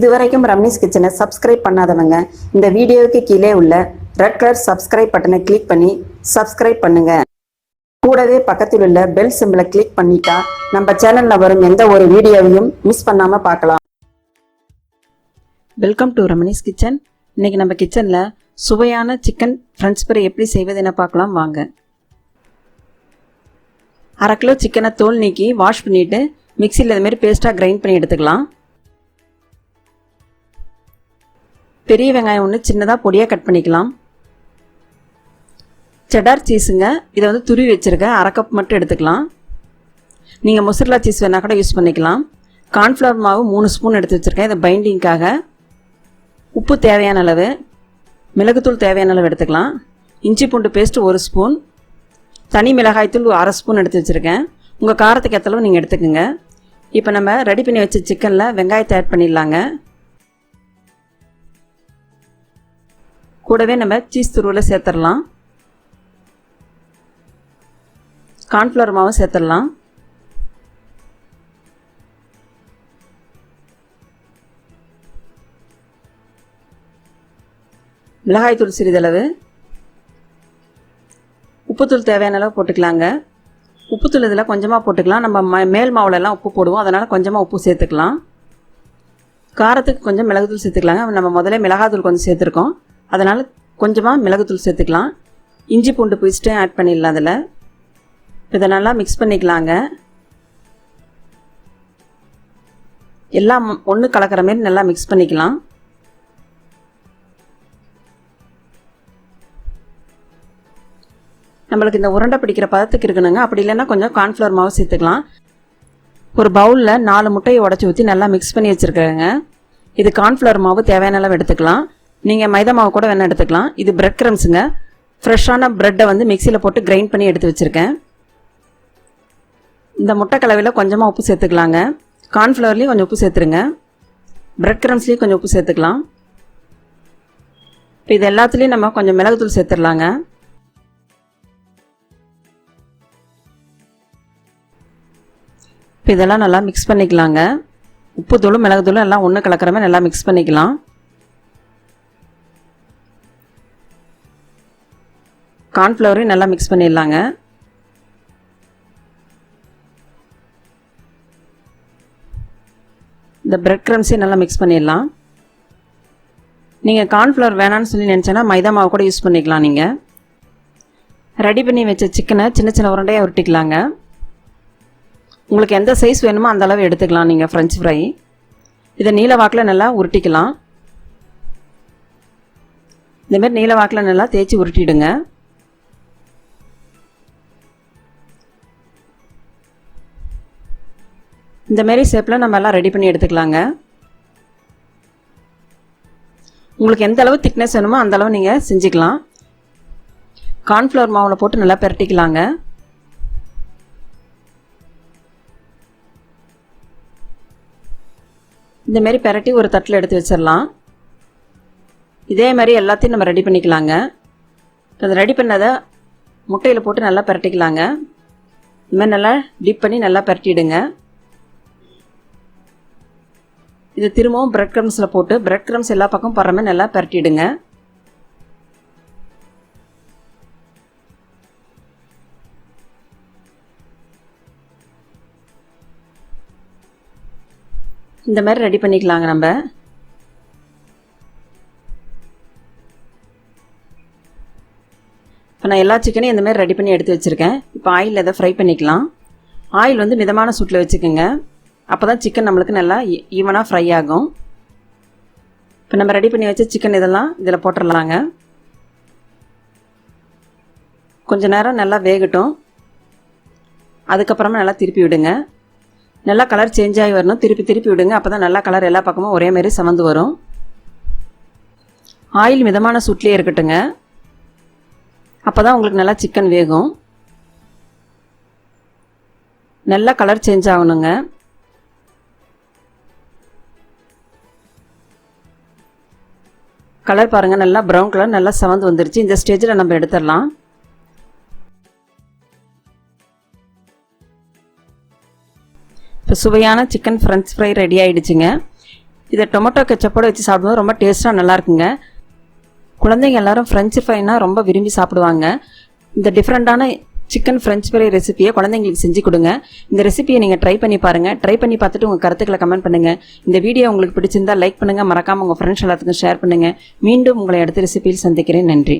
இதுவரைக்கும் ரம்னிஸ் கிச்சனை சப்ஸ்கிரைப் பண்ணாதவங்க இந்த வீடியோவுக்கு கீழே உள்ள ரெட் கலர் சப்ஸ்கிரைப் பட்டனை கிளிக் பண்ணி சப்ஸ்கிரைப் பண்ணுங்க. கூடவே பக்கத்தில் உள்ள பெல் சிம்பிளை கிளிக் பண்ணிட்டா நம்ம சேனல்ல வரும் எந்த ஒரு வீடியோவையும் மிஸ் பண்ணாம பார்க்கலாம். Welcome to Ramani's kitchen. இன்னைக்கு நம்ம கிச்சனில் சுவையான சிக்கன் ஃப்ரெஞ்ச் ஃப்ரை எப்படி செய்வது என பார்க்கலாம் வாங்க. அரை கிலோ சிக்கனை தோல் நீக்கி வாஷ் பண்ணிட்டு மிக்சியில் இதுமாரி பேஸ்ட்டாக கிரைண்ட் பண்ணி எடுத்துக்கலாம். பெரிய வெங்காயம் ஒன்று சின்னதாக பொடியாக கட் பண்ணிக்கலாம். செடார் சீஸுங்க. இதை வந்து துருவி வச்சுருக்கேன் அரை கப் மட்டும் எடுத்துக்கலாம். நீங்கள் முசர்லா சீஸ் வேணால் கூட யூஸ் பண்ணிக்கலாம். கார்ன்ஃப்ளவர் மாவு மூணு ஸ்பூன் எடுத்து வச்சுருக்கேன். இதை பைண்டிங்க்காக உப்பு தேவையான அளவு. மிளகுத்தூள் தேவையான அளவு எடுத்துக்கலாம். இஞ்சி பூண்டு பேஸ்ட்டு ஒரு ஸ்பூன் தனி மிளகாய்த்தூள் அரை ஸ்பூன் எடுத்து வச்சுருக்கேன். உங்கள் காரத்துக்கு ஏற்றளவு நீங்கள் எடுத்துக்கோங்க. இப்போ நம்ம ரெடி பண்ணி வச்ச சிக்கனில் வெங்காயத்தை ஆட் பண்ணிடலாங்க. கூடவே நம்ம சீஸ் துருவில் சேர்த்துடலாம். கார்ன்ஃப்ளவர் மாவும் சேர்த்துடலாம். மிளகாய்த்தூள் சிறிதளவு. உப்புத்தூள் தேவையான அளவு போட்டுக்கலாங்க. உப்புத்தூள் இதில் கொஞ்சமாக போட்டுக்கலாம். நம்ம ம மேல் மாவுலெல்லாம் உப்பு போடுவோம். அதனால் கொஞ்சமாக உப்பு சேர்த்துக்கலாம். காரத்துக்கு கொஞ்சம் மிளகுத்தூள் சேர்த்துக்கலாங்க. நம்ம முதல்ல மிளகாத்தூள் கொஞ்சம் சேர்த்துருக்கோம். அதனால் கொஞ்சமாக மிளகுத்தூள் சேர்த்துக்கலாம். இஞ்சி பூண்டு பேஸ்ட்டும் ஆட் பண்ணிடலாம் அதில். இதை நல்லா மிக்ஸ் பண்ணிக்கலாங்க. எல்லாம் ஒன்று கலக்கிற மாரி நல்லா மிக்ஸ் பண்ணிக்கலாம். நம்மளுக்கு இந்த உருண்டை பிடிக்கிற பதத்துக்கு இருக்கணுங்க. அப்படி இல்லைன்னா கொஞ்சம் கார்ன்ஃப்ளவர் மாவு சேர்த்துக்கலாம். ஒரு பவுலில் நாலு முட்டையை உடச்சி ஊற்றி நல்லா மிக்ஸ் பண்ணி வச்சுருக்கேங்க. இது கார்ன்ஃப்ளவர் மாவு தேவையான அளவு எடுத்துக்கலாம். நீங்கள் மைதா மாவு கூட வேணால் எடுத்துக்கலாம். இது பிரெட் க்ரம்ஸுங்க ஃப்ரெஷ்ஷான ப்ரெட்டை வந்து மிக்சியில் போட்டு கிரைண்ட் பண்ணி எடுத்து வச்சுருக்கேன். இந்த முட்டை கலவையில் கொஞ்சமாக உப்பு சேர்த்துக்கலாங்க. கார்ன்ஃப்ளவர்லேயும் கொஞ்சம் உப்பு சேர்த்துருங்க. பிரெட் க்ரம்ஸ்லேயும் கொஞ்சம் உப்பு சேர்த்துக்கலாம். இப்போ இது எல்லாத்துலேயும் நம்ம கொஞ்சம் மிளகுத்தூள் சேர்த்துடலாங்க. இப்போ இதெல்லாம் நல்லா மிக்ஸ் பண்ணிக்கலாங்க. உப்பு தூளும் மிளகு எல்லாம் ஒன்று கலக்கிற மாதிரி நல்லா மிக்ஸ் பண்ணிக்கலாம். கார்ன்ஃப்ளவரையும் நல்லா மிக்ஸ் பண்ணிடலாங்க. இந்த பிரெட் க்ரம்ஸையும் நல்லா மிக்ஸ் பண்ணிடலாம். நீங்கள் கார்ன்ஃப்ளவர் வேணான்னு சொல்லி நினச்சேன்னா மைதா மாவு கூட யூஸ் பண்ணிக்கலாம் நீங்கள் ரெடி பண்ணி வச்ச சிக்கனை சின்ன சின்ன உருண்டையாக உருட்டிக்கலாங்க. உங்களுக்கு எந்த சைஸ் வேணுமோ அந்த அளவு எடுத்துக்கலாம் நீங்கள் ஃப்ரெஞ்ச் ஃப்ரை இதை நீல வாக்கில் நல்லா உருட்டிக்கலாம். இந்தமாரி நீல வாக்கில் நல்லா தேய்ச்சி உருட்டிடுங்க. இந்த மாரி ஷேப்பில் நம்ம எல்லாம் ரெடி பண்ணி எடுத்துக்கலாங்க. உங்களுக்கு எந்த அளவு திக்னஸ் வேணுமோ அந்த அளவு நீங்கள் செஞ்சுக்கலாம். கார்ன்ஃப்ளவர் மாவில் போட்டு நல்லா பெரட்டிக்கலாங்க. இந்த மாதிரி பெரட்டி ஒரு தட்டில் எடுத்து வச்சிடலாம் இதே மாதிரி எல்லாத்தையும் நம்ம ரெடி பண்ணிக்கலாங்க. அதை ரெடி பண்ணதை முட்டையில் போட்டு நல்லா பெரட்டிக்கலாங்க. இந்த மாதிரி நல்லா டிப் பண்ணி நல்லா பெரட்டிடுங்க. இது திரும்பவும் பிரெட் க்ரம்ஸில் போட்டு பிரெட் க்ரம்ஸ் எல்லா பக்கம் பரமே மாதிரி நல்லா பரட்டிடுங்க. இந்த மாதிரி ரெடி பண்ணிக்கலாங்க நம்ம. இப்போ நான் எல்லா சிக்கனையும் இந்த மாதிரி ரெடி பண்ணி எடுத்து வச்சுருக்கேன். இப்போ ஆயில் எதை ஃப்ரை பண்ணிக்கலாம். ஆயில் வந்து மிதமான சூட்டில் வச்சுக்கோங்க. அப்போ தான் சிக்கன் நம்மளுக்கு நல்லா e- ஈவனாக ஃப்ரை ஆகும். இப்போ நம்ம ரெடி பண்ணி வச்ச சிக்கன் இதெல்லாம் இதில் போட்டுடலாங்க கொஞ்ச நேரம் நல்லா வேகட்டும். அதுக்கப்புறமா நல்லா திருப்பி விடுங்க. நல்லா கலர் சேஞ்ச் ஆகி வரணும். திருப்பி திருப்பி விடுங்க. அப்போ தான் நல்லா கலர் எல்லா பக்கமும் ஒரே மாதிரி சமந்து வரும். ஆயில் மிதமான சூட்லேயே இருக்கட்டுங்க. அப்போ தான் உங்களுக்கு நல்லா சிக்கன் வேகும். நல்லா கலர் சேஞ்ச் ஆகணுங்க. கலர் பாருங்கள் நல்லா ப்ரௌன் கலர் நல்லா செவந்து வந்துருச்சு. இந்த ஸ்டேஜில் நம்ம எடுத்துடலாம். இப்போ சுவையான சிக்கன் ஃப்ரெஞ்ச் ஃப்ரை ரெடி ஆகிடுச்சுங்க இதை டொமேட்டோ கெச்சப்போடு வச்சு சாப்பிடும்போது ரொம்ப டேஸ்ட்டாக நல்லாயிருக்குங்க குழந்தைங்க எல்லோரும் ஃப்ரெஞ்சு ஃப்ரைனா ரொம்ப விரும்பி சாப்பிடுவாங்க. இந்த டிஃப்ரெண்ட்டான சிக்கன் ஃப்ரெஞ்ச் ஃப்ரை ரெசிபியை குழந்தைங்களுக்கு செஞ்சு கொடுங்க. இந்த ரெசிபியை நீங்கள் ட்ரை பண்ணி பாருங்கள் ட்ரை பண்ணி பார்த்துட்டு உங்கள் கருத்துக்களை கமெண்ட் பண்ணுங்கள் இந்த வீடியோ உங்களுக்கு பிடிச்சிருந்தா லைக் பண்ணுங்கள் மறக்காமல் உங்கள் ஃப்ரெண்ட்ஸ் எல்லாத்துக்கும் ஷேர் பண்ணுங்கள் மீண்டும் உங்களை அடுத்த ரெசிபியில் சந்திக்கிறேன். நன்றி.